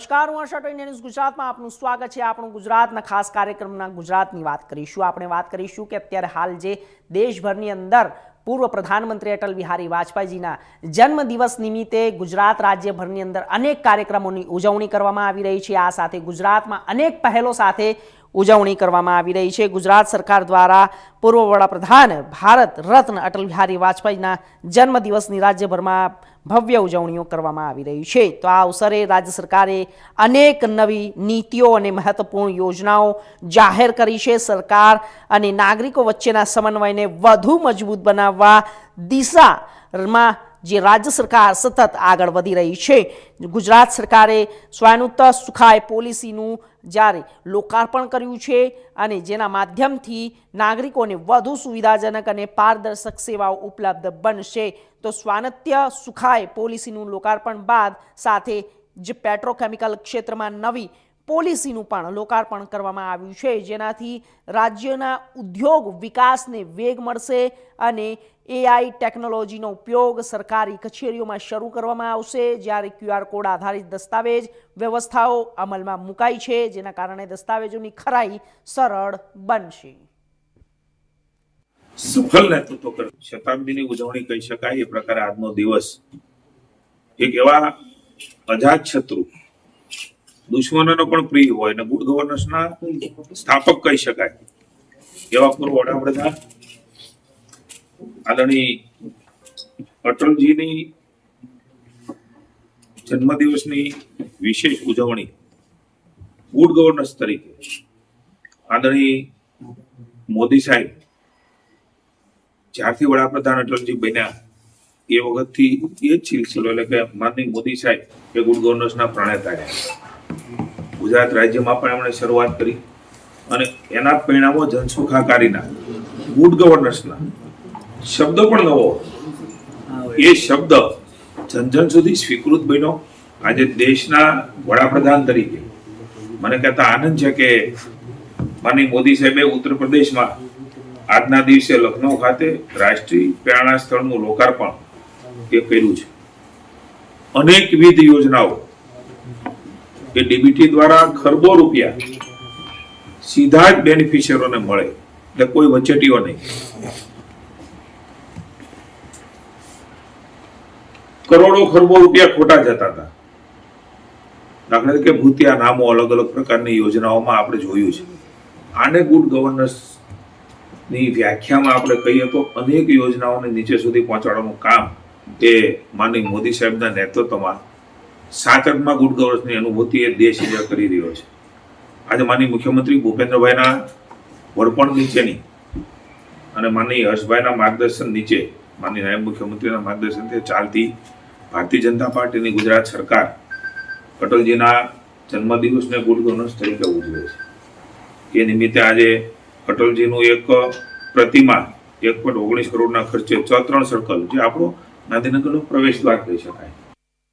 નમસ્કાર, હું હર્ષ ઇન્ડિયા ગુજરાતમાં આપનું સ્વાગત છે. આપણું ગુજરાતના ખાસ કાર્યક્રમના ગુજરાતની વાત કરીશું. આપણે વાત કરીશું કે અત્યારે હાલ જે દેશભરની અંદર પૂર્વ પ્રધાનમંત્રી અટલ બિહારી વાજપેયીજીના જન્મદિવસ નિમિત્તે ગુજરાત રાજ્યભરની અંદર અનેક કાર્યક્રમોની ઉજવણી કરવામાં આવી રહી છે. આ સાથે ગુજરાતમાં અનેક પહેલો સાથે ઉજવણી કરવામાં આવી રહી છે. ગુજરાત સરકાર દ્વારા પૂર્વ વડાપ્રધાન ભારત રત્ન અટલ બિહારી વાજપેયીના જન્મદિવસની રાજ્યભરમાં ભવ્ય ઉજવણીઓ કરવામાં આવી રહી છે. તો આ અવસરે રાજ્ય સરકારે અનેક નવી નીતિઓ અને મહત્વપૂર્ણ યોજનાઓ જાહેર કરી છે. સરકાર અને નાગરિકો વચ્ચેના સમન્વયને વધુ મજબૂત બનાવવા દિશામાં જે રાજ્ય સરકાર સતત આગળ વધી રહી છે. ગુજરાત સરકારે સ્વાયનુત્ત સુખાય પોલિસીનું જ્યારે લોકાર્પણ કર્યું છે અને જેના માધ્યમથી નાગરિકોને વધુ સુવિધાજનક અને પારદર્શક સેવાઓ ઉપલબ્ધ બનશે. તો સ્વાનત્ય સુખાય પોલિસીનું લોકાર્પણ બાદ સાથે જે પેટ્રોકેમિકલ ક્ષેત્રમાં નવી પોલિસીનું પણ લોકાર્પણ કરવામાં આવ્યું છે. જેનાથી રાજ્યના ઉદ્યોગ વિકાસને વેગ મળશે અને એઆઈ ટેકનોલોજીનો ઉપયોગ સરકારી કચેરીઓમાં શરૂ કરવામાં આવશે. જ્યારે ક્યુઆર કોડ આધારિત દસ્તાવેજ વ્યવસ્થાઓ અમલમાં મુકાઈ છે, જેના કારણે દસ્તાવેજોની ખરાઈ સરળ બનશે. સફળ નેતૃત્વ કરે શતાબ્દીની ઉજવણી કહી શકાય, એ પ્રકારે આજનો દિવસ એક એવા અજાત શત્રુ દુશ્મનોનો પણ પ્રિય હોય અને ગુડ ગવર્નન્સના સ્થાપક કહી શકાય. એવા પૂર્વ વડાપ્રધાન આદરણીય અટલજીની જન્મદિવસની વિશેષ ઉજવણી ગુડ ગવર્નન્સ તરીકે આદરણીય મોદી સાહેબ જ્યારથી વડાપ્રધાન અટલજી બન્યા, એ વખતથી એ જ સિલસિલો એટલે કે માનની મોદી સાહેબ એ ગુડ ગવર્નન્સના પ્રણેતા રહ્યા. ગુજરાત રાજ્યમાં પણ એમણે શરૂઆત કરી અને એના પરિણામો જનસુખાકારીના ગુડ ગવર્નન્સના શબ્દ પણ નવો. એ શબ્દ જન જન સુધી સ્વીકૃત બન્યો. આજે દેશના વડાપ્રધાન તરીકે. મને કહેતા આનંદ છે કે માની મોદી સાહેબે ઉત્તર પ્રદેશમાં આજના દિવસે લખનૌ ખાતે રાષ્ટ્રીય પ્રેરણા સ્થળનું લોકાર્પણ એ કર્યું છે. અનેકવિધ યોજનાઓ એ ડીબીટી દ્વારા ખરબો રૂપિયા સીધા જ બેનિફિશિયરોને મળે. એટલે કોઈ વચેટીઓ નહીં. કરોડો ખરબો રૂપિયા ખોટા જતા હતા. દાખલા તરીકે ભૂતિયા નામો અલગ અલગ પ્રકારની યોજનાઓમાં આપણે જોયું છે. આને ગુડ ગવર્નન્સની વ્યાખ્યામાં આપણે કહીએ તો અનેક યોજનાઓને નીચે સુધી પહોંચાડવાનું કામ એ માનની મોદી સાહેબના નેતૃત્વમાં અર્થમાં ગુડ ગવર્નન્સની અનુભૂતિ એ દેશ હિજર કરી રહ્યો છે. આજે માનનીય મુખ્યમંત્રી ભૂપેન્દ્રભાઈના વડપણ નીચેની અને માનનીય હર્ષભાઈના માર્ગદર્શન નીચે, માનનીય નાયબ મુખ્યમંત્રીના માર્ગદર્શનથી ચાલતી ભારતીય જનતા પાર્ટીની ગુજરાત સરકાર અટલજીના જન્મદિવસને ગુડ ગવર્નન્સ તરીકે ઉજવે છે. એ નિમિત્તે આજે અટલજીનું એક પ્રતિમા, એક પોઈન્ટ ઓગણીસ કરોડના ખર્ચે ચૌત્રણ સર્કલ જે આપણો ગાંધીનગરનો પ્રવેશ દ્વાર કહી શકાય.